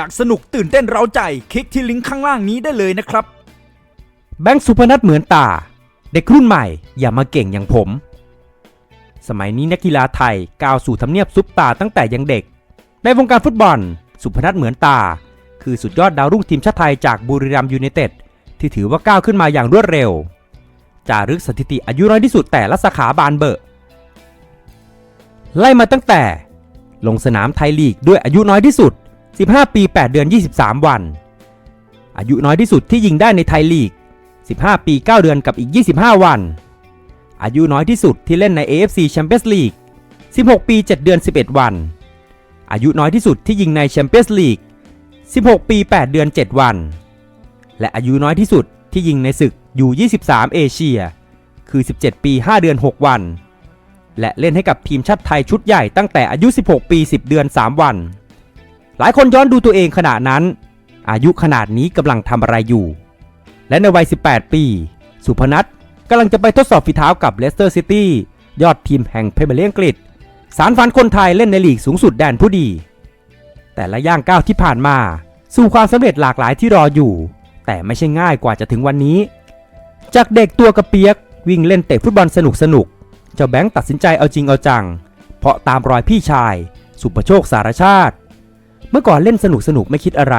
อยากสนุกตื่นเต้นเร้าใจ คลิกที่ลิงก์ข้างล่างนี้ได้เลยนะครับ แบงค์สุพนัทเหมือนตา เด็กรุ่นใหม่อย่ามาเก่งอย่างผม สมัยนี้นักกีฬาไทยก้าวสู่ทำเนียบซุปตาตั้งแต่ยังเด็ก ในวงการฟุตบอล สุพนัทเหมือนตา คือสุดยอดดาวรุ่งทีมชาติไทยจากบุรีรัมยูไนเต็ดที่ถือว่าก้าวขึ้นมาอย่างรวดเร็ว จารึกสถิติอายุน้อยที่สุดแต่ละสาขาบานเบอร์ไล่มาตั้งแต่ ลงสนามไทยลีกด้วยอายุน้อยที่สุด 15 ปี 8 เดือน 23 วัน อายุน้อยที่สุดที่ยิงได้ในไทยลีก 15 ปี 9 เดือนกับอีก 25 วัน อายุน้อยที่สุดที่เล่นใน AFC Champions League 16 ปี 7 เดือน 11 วัน อายุน้อยที่สุดที่ยิงใน Champions League 16 ปี 8 เดือน 7 วัน และอายุน้อยที่สุดที่ยิงในศึกยู23 เอเชีย คือ 17 ปี 5 เดือน 6 วัน และเล่นให้กับทีมชาติไทยชุดใหญ่ตั้งแต่อายุ 16 ปี 10 เดือน 3 วัน หลายคนย้อนดูตัวเองขณะนั้น อายุขนาดนี้กำลังทำอะไรอยู่ และในวัย 18 ปี สุพนัทกำลังจะไปทดสอบฝีเท้ากับเลสเตอร์ซิตี้ยอดทีมแห่งเพเบเลียงกฤษสารฝันคนไทยเล่นในลีกสูงสุดแดนผู้ดี แต่ละย่างก้าวที่ผ่านมา สู่ความสำเร็จหลากหลายที่รออยู่ แต่ไม่ใช่ง่ายกว่าจะถึงวันนี้ จากเด็กตัวกระเปียกวิ่งเล่นเตะฟุตบอลสนุกสนุกๆเจ้าแบงค์ตัดสินใจเอาจริงเอาจัง เพราะตามรอยพี่ชาย สุประโชคสารชาติ เมื่อก่อนเล่นสนุกสนุกไม่คิดอะไร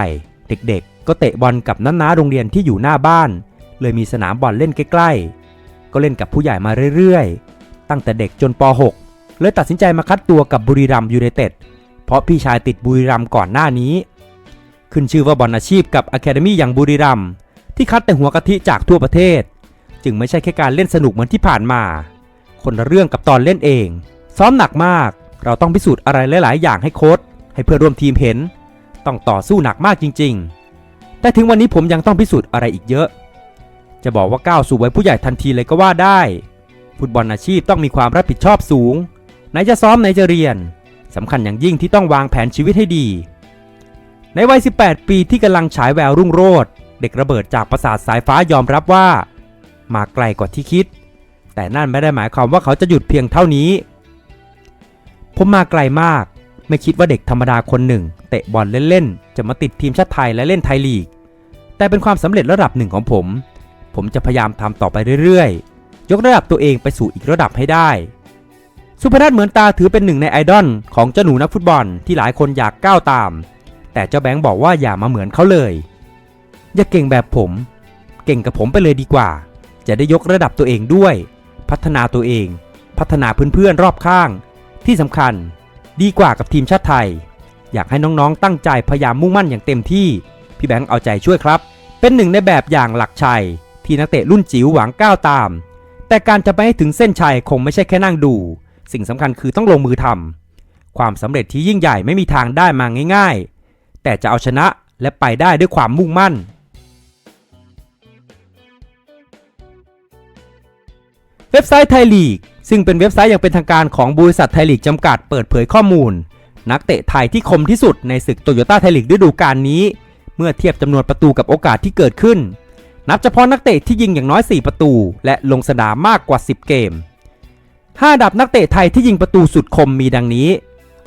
เด็กๆ ก็เตะบอลกับน้าน้าๆโรงเรียนที่อยู่หน้าบ้าน เลยมีสนามบอลเล่นใกล้ๆ ก็เล่นกับผู้ใหญ่มาเรื่อยๆ ตั้งแต่เด็กจนป .6 เลยตัดสินใจมาคัดตัวกับบุรีรัมยูไนเต็ด เพราะพี่ชายติดบุรีรัมก่อนหน้านี้ ขึ้นชื่อว่าบอลอาชีพกับอะคาเดมี่อย่างบุรีรัมที่คัดแต่หัวกะทิจากทั่วประเทศ จึงไม่ใช่แค่การเล่นสนุกเหมือนที่ผ่านมา คนละเรื่องกับตอนเล่นเอง ซ้อมหนักมาก เราต้องพิสูจน์อะไรหลาย ๆ อย่างให้โค้ช ให้เพื่อนร่วมทีมเห็น ต้องต่อสู้หนักมากจริง ๆ แต่ถึงวันนี้ผมยังต้องพิสูจน์อะไรอีกเยอะ จะบอกว่าก้าวสู่วัยผู้ใหญ่ทันทีเลยก็ว่าได้ ฟุตบอลอาชีพต้องมีความรับผิดชอบสูง ไหนจะซ้อมไหนจะเรียนสำคัญอย่างยิ่งที่ต้องวางแผนชีวิตให้ดี ในวัย 18 ปีที่กำลังฉายแววรุ่งโรจน์เด็กระเบิดจากประสาทสายฟ้ายอมรับว่า มาไกลกว่าที่คิด แต่นั่นไม่ได้หมายความว่าเขาจะหยุดเพียงเท่านี้ ผมมาไกลมาก ไม่คิดว่าเด็กธรรมดาคนหนึ่ง เตะบอลเล่นๆ จะมาติดทีมชาติไทยและเล่นไทยลีก แต่เป็นความสำเร็จระดับหนึ่งของผม ผมจะพยายามทำต่อไปเรื่อยๆ ยกระดับตัวเองไปสู่อีกระดับให้ได้ สุพนัทเหมือนตาถือเป็นหนึ่งในไอดอลของเจ้าหนูนักฟุตบอลที่หลายคนอยากก้าวตาม แต่เจ้าแบงค์บอกว่าอย่ามาเหมือนเขาเลย อย่าเก่งแบบผม เก่งกับผมไปเลยดีกว่า จะได้ยกระดับตัวเองด้วย พัฒนาตัวเอง พัฒนาเพื่อนๆรอบข้าง ที่สำคัญ ดีกว่ากับทีมชาติไทย อยากให้น้องๆ ตั้งใจพยายามมุ่งมั่นอย่างเต็มที่ พี่แบงค์เอาใจช่วยครับ เป็นหนึ่งในแบบอย่างหลักชัย ที่นักเตะรุ่นจิ๋วหวังก้าวตาม แต่การจะไปให้ถึงเส้นชัยคงไม่ใช่แค่นั่งดู สิ่งสำคัญคือต้องลงมือทำความสำเร็จที่ยิ่งใหญ่ไม่มีทางได้มาง่าย ๆ แต่จะเอาชนะและไปได้ด้วยความมุ่งมั่นเว็บไซต์ไทยลีก ซึ่งเป็นเว็บไซต์อย่างเป็นทางการของบริษัทไทยลีกจำกัดเปิดเผยข้อมูล นักเตะไทยที่คมที่สุดในศึกโตโยต้าไทยลีกฤดูกาลนี้ เมื่อเทียบจำนวนประตูกับโอกาสที่เกิดขึ้น นับเฉพาะนักเตะที่ยิงอย่างน้อย 4 ประตู และลงสนามมากกว่า 10 เกม 5 ดับนักเตะไทยที่ยิงประตูสุดคมมีดังนี้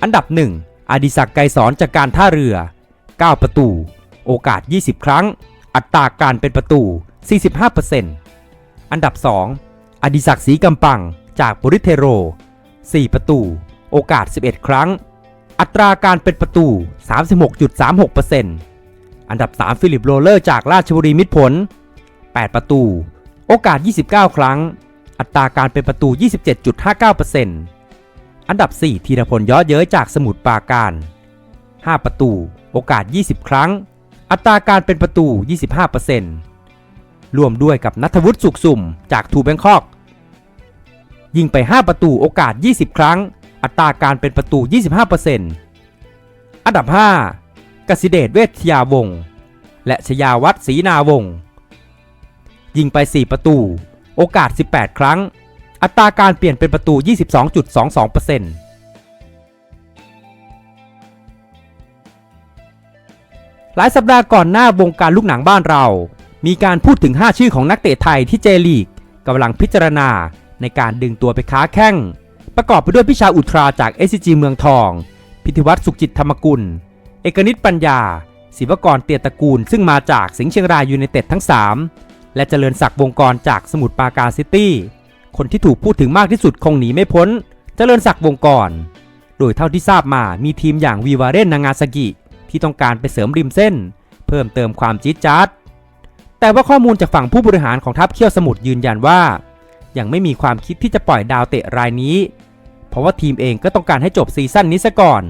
อันดับ 1 อดิศักดิ์ไกรสอนจากการท่าเรือ 9 ประตู โอกาส 20 ครั้ง อัตราการเป็นประตู 45%อันดับ 2 อดิศักดิ์ศรีกำปัง จากบริเทโร 4 ประตู โอกาส 11 ครั้ง อัตราการเป็นประตู 36.36%อันดับ 3 ฟิลิปโรเลอร์จากราชบุรีมิตรผล 8 ประตู โอกาส 29 ครั้ง อัตราการเป็นประตู 27.59%อันดับ 4 ธีรพลย้อเย้ยจากสมุทรปราการ 5 ประตู โอกาส 20 ครั้ง อัตราการเป็นประตู 25%รวมด้วยกับนัทวุฒิสุขสุ่มจากทูแบงคอก ยิงไป 5 ประตูโอกาส 20 ครั้ง อัตราการเป็นประตู 25%อันดับ 5 กสิเดชเวชยาวงศ์และชยาวัฒศรีนาวงศ์ยิงไป 4 ประตู โอกาส 18 ครั้ง อัตราการเปลี่ยนเป็นประตู 22.22%หลายสัปดาห์ก่อนหน้าวงการลูกหนังบ้านเรา มีการพูดถึง 5 ชื่อของนักเตะไทยที่เจลีกกำลังพิจารณา ในการดึงตัวไปค้าแข้ง ประกอบไปด้วยพิชาอุทราจาก SCG เมืองทอง พิธิวัตรสุขจิตธรรมกุล เอกนิตปัญญาศิวกรเตียตระกูล ซึ่งมาจากสิงห์เชียงรายยูไนเต็ดทั้ง 3 และเจริญศักดิ์วงกรจากสมุทรปราการซิตี้ คนที่ถูกพูดถึงมากที่สุดคงหนีไม่พ้น เจริญศักดิ์วงกร โดยเท่าที่ทราบมามีทีมอย่างวีวาเรนนางาซากิ ที่ต้องการไปเสริมริมเส้น เพิ่มเติมความจี๊ดจ๊าดแต่ว่าข้อมูลจากฝั่งผู้บริหารของทัพเขี้ยวสมุทรยืนยันว่า ยังไม่มีความคิดที่จะปล่อยดาวเตะรายนี้ เพราะว่าทีมเองก็ต้องการให้จบซีซั่นนี้ซะก่อน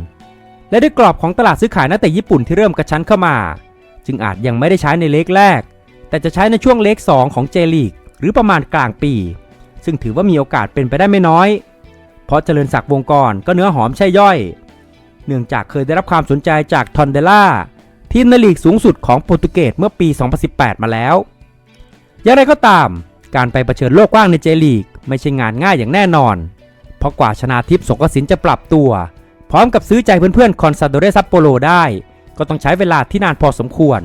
และด้วยกรอบของตลาดซื้อขายนักเตะญี่ปุ่นที่เริ่มกระชั้นเข้ามา จึงอาจยังไม่ได้ใช้ในเล็กแรก แต่จะใช้ในช่วงเล็ก2ของเจลีกหรือประมาณกลางปี ซึ่งถือว่ามีโอกาสเป็นไปได้ไม่น้อย เพราะเจริญศักดิ์วงกรก็เนื้อหอมใช่ย่อย เนื่องจากเคยได้รับความสนใจจากทอนเดล่าทีมในลีกสูงสุดของโปรตุเกสเมื่อปี 2018 มาแล้ว อย่างไรก็ตาม การไปเผชิญโลกกว้างในเจลีก ไม่ใช่งานง่ายอย่างแน่นอน เพราะกว่าชนาทิพย์สงกสินจะปรับตัว พร้อมกับซื้อใจเพื่อนๆคอนซาโดเรซัปโปโลได้ ก็ต้องใช้เวลาที่นานพอสมควร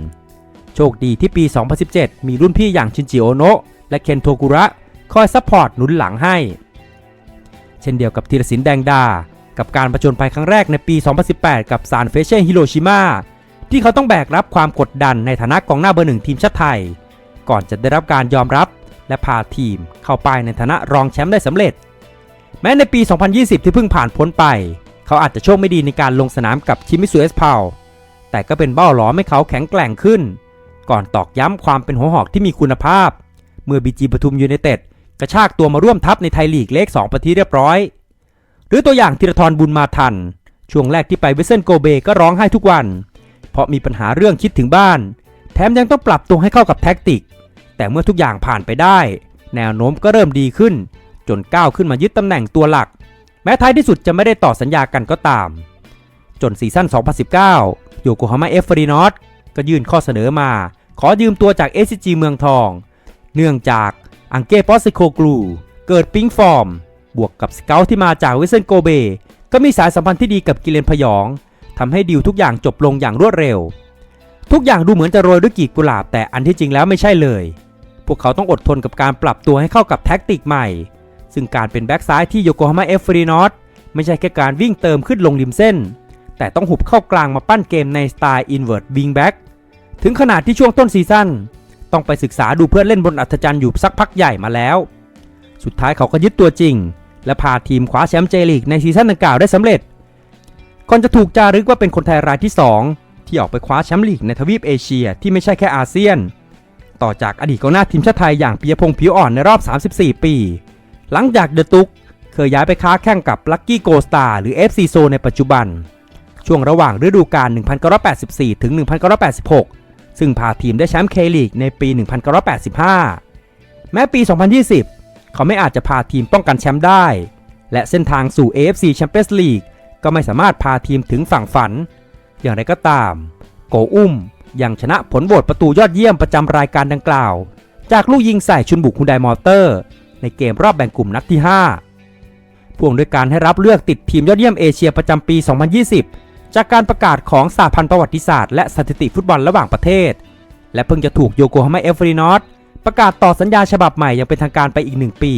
โชคดีที่ปี 2017 มีรุ่นพี่อย่างชินจิโอโนะและเคนโทกุระคอยซัพพอร์ตหนุนหลังให้ เช่นเดียวกับธีรศิลป์แดงดา กับการประจนภัยครั้งแรกในปี 2018 กับซานเฟเช่ฮิโรชิมาที่เขาต้องแบกรับความกดดันในฐานะกองหน้าเบอร์หนึ่งทีมชาติไทย ก่อนจะได้รับการยอมรับ และพาทีมเข้าไปในฐานะรองแชมป์ได้สำเร็จ แม้ในปี 2020 ที่เพิ่งผ่านพ้นไป เขาอาจจะโชคไม่ดีในการลงสนามกับชิมิสุเอสพาวแต่ก็เป็นเบ้าหลอมให้เขาแข็งแกร่งขึ้น ก่อนตอกย้ำความเป็นหัวหอกที่มีคุณภาพ เมื่อบีจีปทุมยูไนเต็ดกระชากตัวมาร่วมทัพในไทยลีกเลข2ปทีเรียบร้อย หรือตัวอย่างธีรทรบุญมาทัน ช่วงแรกที่ไปเวสเซนโกเบก็ร้องไห้ทุกวัน เพราะมีปัญหาเรื่องคิดถึงบ้าน แถมยังต้องปรับตัวให้เข้ากับแท็กติก แต่เมื่อทุกอย่างผ่านไปได้ แนวโน้มก็เริ่มดีขึ้น จนก้าวขึ้นมายึดตำแหน่งตัวหลัก แม้ท้ายที่สุดจะไม่ได้ต่อสัญญากันก็ตาม จนซีซั่น 2019 โยโกฮาม่าเอฟฟรีนอตก็ยื่นข้อเสนอมา ขอยืมตัวจาก SCG เมืองทอง เนื่องจากอังเก้ปอสิโคกลูเกิดปิ๊งฟอร์ม บวกกับสเกลที่มาจากเวสเซนโกเบ ก็มีสายสัมพันธ์ที่ดีกับกิเลนพยองทำให้ดีลทุกอย่างจบลงอย่างรวดเร็วทุกอย่างดูเหมือนจะโรยด้วยกีบกุหลาบแต่อันที่จริงแล้วไม่ใช่เลย พวกเขาต้องอดทนกับการปรับตัวให้เข้ากับแท็กติกใหม่ ซึ่งการเป็นแบ็กซ้ายที่โยโกฮาม่าเอฟฟรีนอตไม่ใช่แค่การวิ่งเติมขึ้นลงริมเส้น แต่ต้องหุบเข้ากลางมาปั้นเกมในสไตล์อินเว r ร์ w วิงแบ็กถึงขนาดที่ช่วงต้นซีซั่นต้องไปศึกษาดูเพื่อนเล่นบนอัธจันทร์อยู่สักพักใหญ่มาแล้ว สุดท้ายเขาก็ยึดตัวจริง และพาทีมคว้าแชมป์เจลีกในซีซั่นดังกล่าวได้สำเร็จ ก่อนจะถูกจารึกว่าเป็นคนไทยรายที่ 2 ที่ออกไปคว้าแชมป์ลีกในทวีปเอเชียที่ไม่ใช่แค่อาเซียน ต่อจากอดีตกองหน้าทีมชาติไทยอย่างปิยพงษ์ผิวอ่อนในรอบ 34 ปี หลังจากเดอะตุกเคยย้ายไปค้าแข่งกับลั c กี้โกสตาร์หรือ FC โซในปัจจุบัน ช่วงระหว่างฤดูกาล 1984 ถึง 1986 ซึ่งพาทีมได้แชมป์เคลีกในปี 1985 แม้ปี 2020 เขาไม่อาจจะพาทีมป้องกันแชมป์ได้ และเส้นทางสู่ AFC Champions League ก็ไม่สามารถพาทีมถึงฝั่งฝัน อย่างไรก็ตาม โกอุ้ม ยังชนะผลโหวตประตูยอดเยี่ยมประจำรายการดังกล่าว จากลูกยิงใส่ชุนบุกฮุนไดมอเตอร์ ในเกมรอบแบ่งกลุ่มนัดที่ 5 พ่วงด้วยการให้รับเลือกติดทีมยอดเยี่ยมเอเชียประจำปี 2020 จากการประกาศของสหพันธ์ประวัติศาสตร์และสถิติฟุตบอลระหว่างประเทศ และเพิ่งจะถูกโยโกฮาม่าเอฟรีนอตประกาศต่อสัญญาฉบับใหม่อย่างเป็นทางการไปอีก1ปี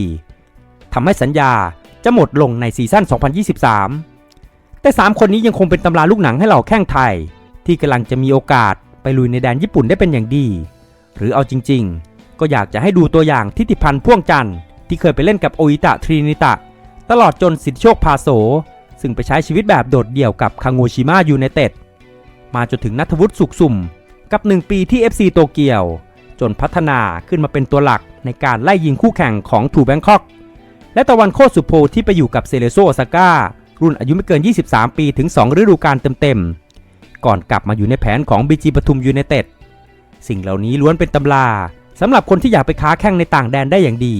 ทำให้สัญญาจะหมดลงในซีซั่น 2023 แต่ 3 คนนี้ยังคงเป็นตำราลูกหนังให้เหล่าแข้งไทย ที่กำลังจะมีโอกาส ไปลุยในแดนญี่ปุ่นได้เป็นอย่างดี หรือเอาจริงๆ ก็อยากจะให้ดูตัวอย่างทิติพันธ์พ่วงจันทร์ที่เคยไปเล่นกับโออิตะทรินิตะ ตลอดจนสิทธิโชคพาโส ซึ่งไปใช้ชีวิตแบบโดดเดี่ยวกับคังโงชิมะยูไนเต็ดมาจนถึงนัทวุฒิสุขสุ่ม กับ 1 ปีที่ FC โตเกียว จนพัฒนาขึ้นมาเป็นตัวหลักในการไล่ยิงคู่แข่งของทูแบงคอก และตะวันโคสุโพที่ไปอยู่กับเซเลโซโอซาก้ารุ่นอายุไม่เกิน 23 ปีถึง 2 ฤดูกาลเต็มๆ ก่อนกลับมาอยู่ในแผนของบีจีปทุมยูไนเต็ดสิ่งเหล่านี้ล้วนเป็นตำราสำหรับคนที่อยากไปค้าแข่งในต่างแดนได้อย่างดี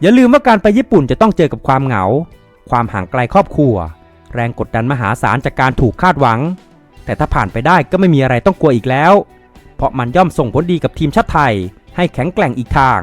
อย่าลืมว่าการไปญี่ปุ่นจะต้องเจอกับความเหงา ความห่างไกลครอบครัว แรงกดดันมหาศาลจากการถูกคาดหวัง แต่ถ้าผ่านไปได้ก็ไม่มีอะไรต้องกลัวอีกแล้ว เพราะมันย่อมส่งผลดีกับทีมชาติไทย ให้แข็งแกร่งอีกทาง